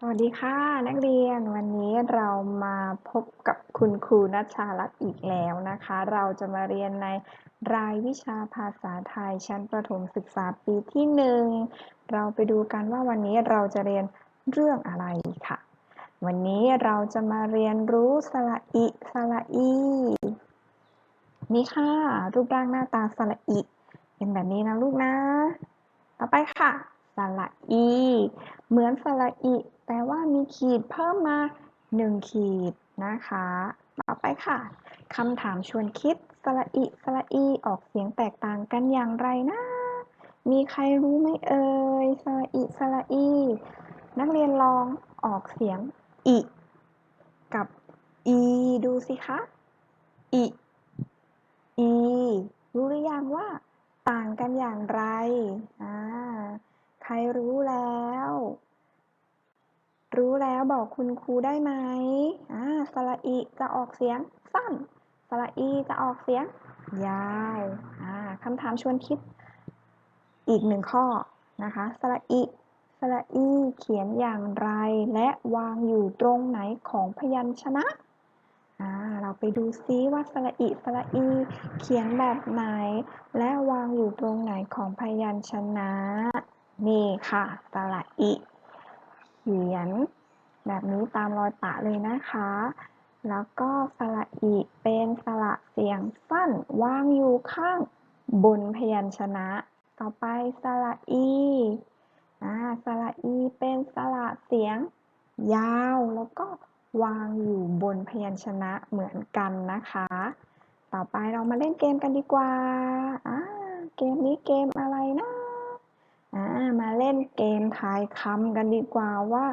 สวัสดีค่ะ นักเรียนวันนี้เรามาพบกับคุณครูนัชชาลัตน์อีกแล้วนะคะ เราจะมาเรียนในรายวิชาภาษาไทยชั้นประถมศึกษาปีที่หนึ่งเราไปดูกันว่าวันนี้เราจะเรียนเรื่องอะไรค่ะ วันนี้เราจะมาเรียนรู้สระอิสระอีนี่ค่ะ รูปร่างหน้าตาสระอิเป็นแบบนี้นะลูกนะ ต่อไปค่ะสระอี เหมือนสระอิ แต่ว่ามีขีดเพิ่มมาหนึ่งขีดนะคะ ต่อไปค่ะคำถามชวนคิดสระอิสระอีออกเสียงแตกต่างกันอย่างไรนะ มีใครรู้ไหมเอ่ยสระอิสระอี นักเรียนลองออกเสียงอิกับอีดูสิคะอิอีรู้หรือยังว่า ต่างกันอย่างไรอ่าใครรู้แล้ว รู้แล้วบอกคุณครูได้ไหมอ่าสระอีจะออกเสียงสั้น สระอีจะออกเสียงยาวอ่าคำถามชวนคิดอีกหนึ่งข้อนะคะ สระอีสระอีเขียนอย่างไร และวางอยู่ตรงไหนของพยัญชนะอ่าเราไปดูซิว่าสระอิสระอีเขียนแบบไหน และวางอยู่ตรงไหนของพยัญชนะ นี่ค่ะ สระอิเขียน แบบนี้ตามรอยปะเลยนะคะ แล้วก็สระอิเป็นสระเสียงสั้นวางอยู่ข้างบนพยัญชนะ ต่อไปสระอีอ่าสระอีเป็นสระเสียงยาวแล้วก็วางอยู่บนพยัญชนะเหมือนกันนะคะ ต่อไปเรามาเล่นเกมกันดีกว่าอ่าเกมนี้เกมอะ มาเล่นเกมทายคำกันดีกว่าว่า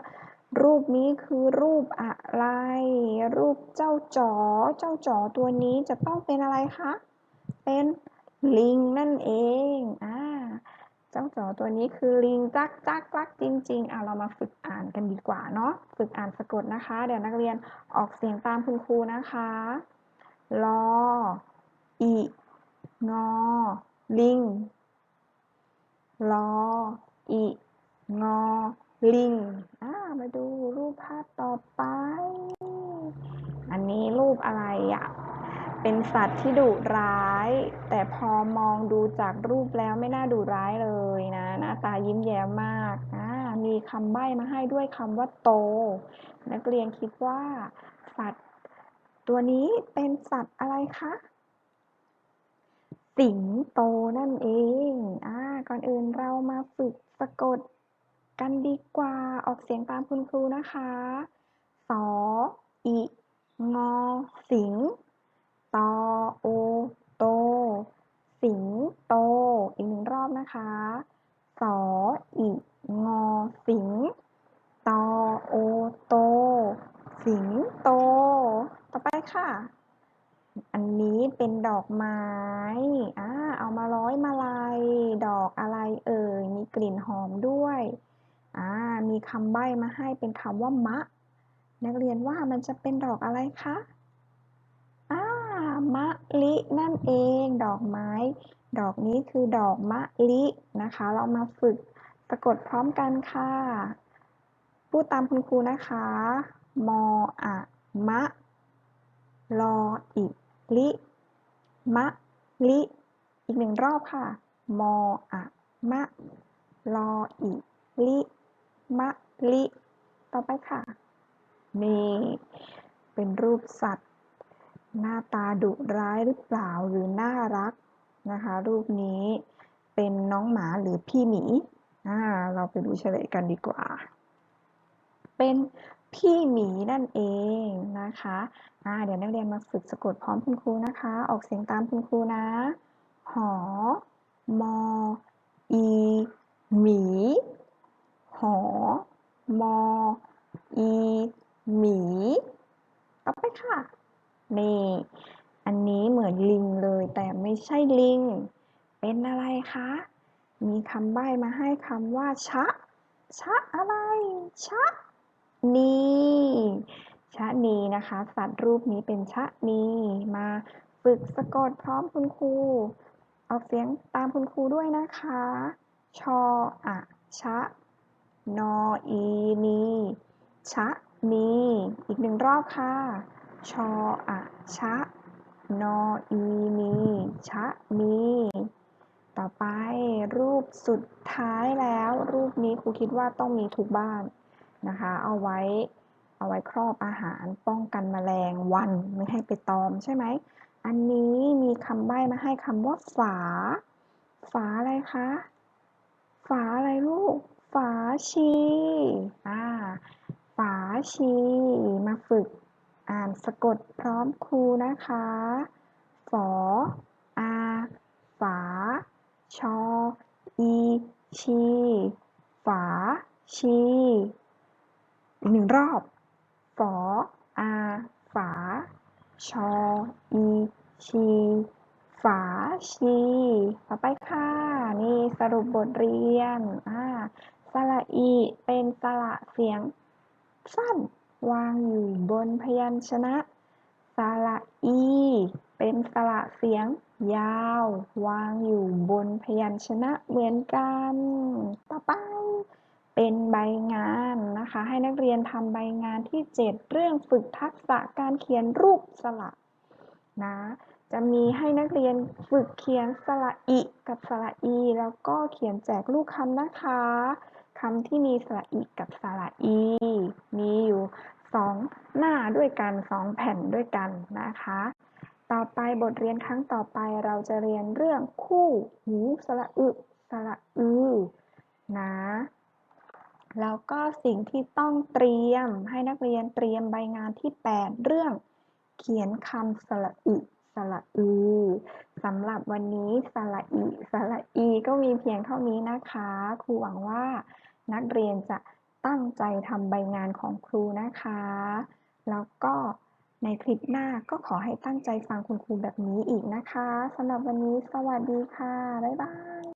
รูปนี้คือรูปอะไร รูปเจ้าจ๋อเจ้าจ๋อตัวนี้จะต้องเป็นอะไรคะ เป็นลิงนั่นเองอ่าเจ้าจ๋อตัวนี้คือลิงจักจักจักจริงๆอะเรามาฝึกอ่านกันดีกว่าเนาะฝึกอ่านสะกดนะคะ เดี๋ยวนักเรียนออกเสียงตามคุณครูนะคะลออีงอลิงลอ อีงอลิงอ่ามาดูรูปภาพต่อไป อันนี้รูปอะไรอะ เป็นสัตว์ที่ดุร้าย แต่พอมองดูจากรูปแล้วไม่น่าดุร้ายเลยนะ หน้าตายิ้มแย้มมากอ่ามีคำใบ้มาให้ด้วยคำว่าโต นักเรียนคิดว่า สัตว์ ตัวนี้เป็นสัตว์อะไรคะ สิงโตนั่นเอง อ่า ก่อนอื่นเรามาฝึกสะกดกันดีกว่า ออกเสียงตามคุณครูนะคะ สออีงอ สิง ตอ โอ โต สิง โต อีกหนึ่งรอบนะคะ สออีงอ สิง ตอ โอ โต สิง โต ต่อไปค่ะ อันนี้เป็นดอกไม้ อ่า เอามาร้อยมาลายดอกอะไรเอ่ย มีกลิ่นหอมด้วย อ่า มีคำใบ้มาให้เป็นคำว่ามะ นักเรียนว่ามันจะเป็นดอกอะไรคะมะลินั่นเอง ดอกไม้ ดอกนี้คือดอกมะลินะคะ เรามาฝึกสะกดพร้อมกันค่ะ พูดตามคุณครูนะคะ มออะมะ ลออิลิ มะลิ อีกหนึ่งรอบค่ะ มออะมะลออิลิมะลิ ต่อไปค่ะนี่เป็นรูปสัตว์ หน้าตาดุร้ายหรือเปล่าหรือน่ารักนะคะ รูปนี้เป็นน้องหมาหรือพี่หมีอ่าเราไปดูเฉลยกันดีกว่า เป็นพี่หมีนั่นเองนะคะอ่าเดี๋ยวนักเรียนมาฝึกสะกดพร้อมคุณครูนะคะ ออกเสียงตามคุณครูนะ หอ มอ อีหมี หอ มอ อีหมี ต่อไปค่ะ นี่ อันนี้เหมือนลิงเลยแต่ไม่ใช่ลิง เป็นอะไรคะ มีคำใบ้มาให้คำว่า ชะ ชะอะไร ชะ นีชะนีนะคะ สัตว์รูปนี้เป็นชะนีมาฝึกสะกดพร้อมคุณครู ออกเสียงตามคุณครูด้วยนะคะ ชออะชะ นออีนีชะมีอีกหนึ่งรอบค่ะ ชออะชะ นออีมีชะมีต่อไปรูปสุดท้ายแล้ว รูปนี้ครูคิดว่าต้องมีทุกบ้านนะคะ เอาไว้เอาไว้ครอบอาหารป้องกันแมลงวันไม่ให้ไปตอมใช่ไหม อันนี้มีคำใบ้มาให้คำว่าฝา ฝาอะไรคะ ฝาอะไรลูก ฝาชีอ่าฝาชี มาฝึกอ่านสะกดพร้อมครูนะคะ ฝออา ฝา ชอ อี ชี ฝา ชี อีกหนึ่งรอบ ฝอ อา ฝา ชออีชีฝาชี ต่อไปค่ะ นี่สรุปบทเรียนอ่าสระอีเป็นสระเสียงสั้น วางอยู่บนพยัญชนะ สระอี เป็นสระเสียงยาว วางอยู่บนพยัญชนะเหมือนกัน ต่อไป เป็นใบงานนะคะ ให้นักเรียนทำใบงานที่ 7 เรื่องฝึกทักษะการเขียนรูปสระนะจะมีให้นักเรียนฝึกเขียนสระอิกับสระอี แล้วก็เขียนแจกลูกคำนะคะคำที่มีสระอิกับสระอี มีอยู่สองหน้าด้วยกันสองแผ่นด้วยกันนะคะ ต่อไปบทเรียนครั้งต่อไปเราจะเรียนเรื่องคู่หูสระอึสระอือนะ แล้วก็สิ่งที่ต้องเตรียมให้นักเรียนเตรียมใบงานที่ 8 เรื่องเขียนคำสระอึสระอือสำหรับวันนี้สระอิสระอีก็มีเพียงเท่านี้นะคะครูหวังว่านักเรียนจะตั้งใจทำใบงานของครูนะคะ แล้วก็ในคลิปหน้าก็ขอให้ตั้งใจฟังคุณครูแบบนี้อีกนะคะสำหรับวันนี้สวัสดีค่ะ บ๊ายบาย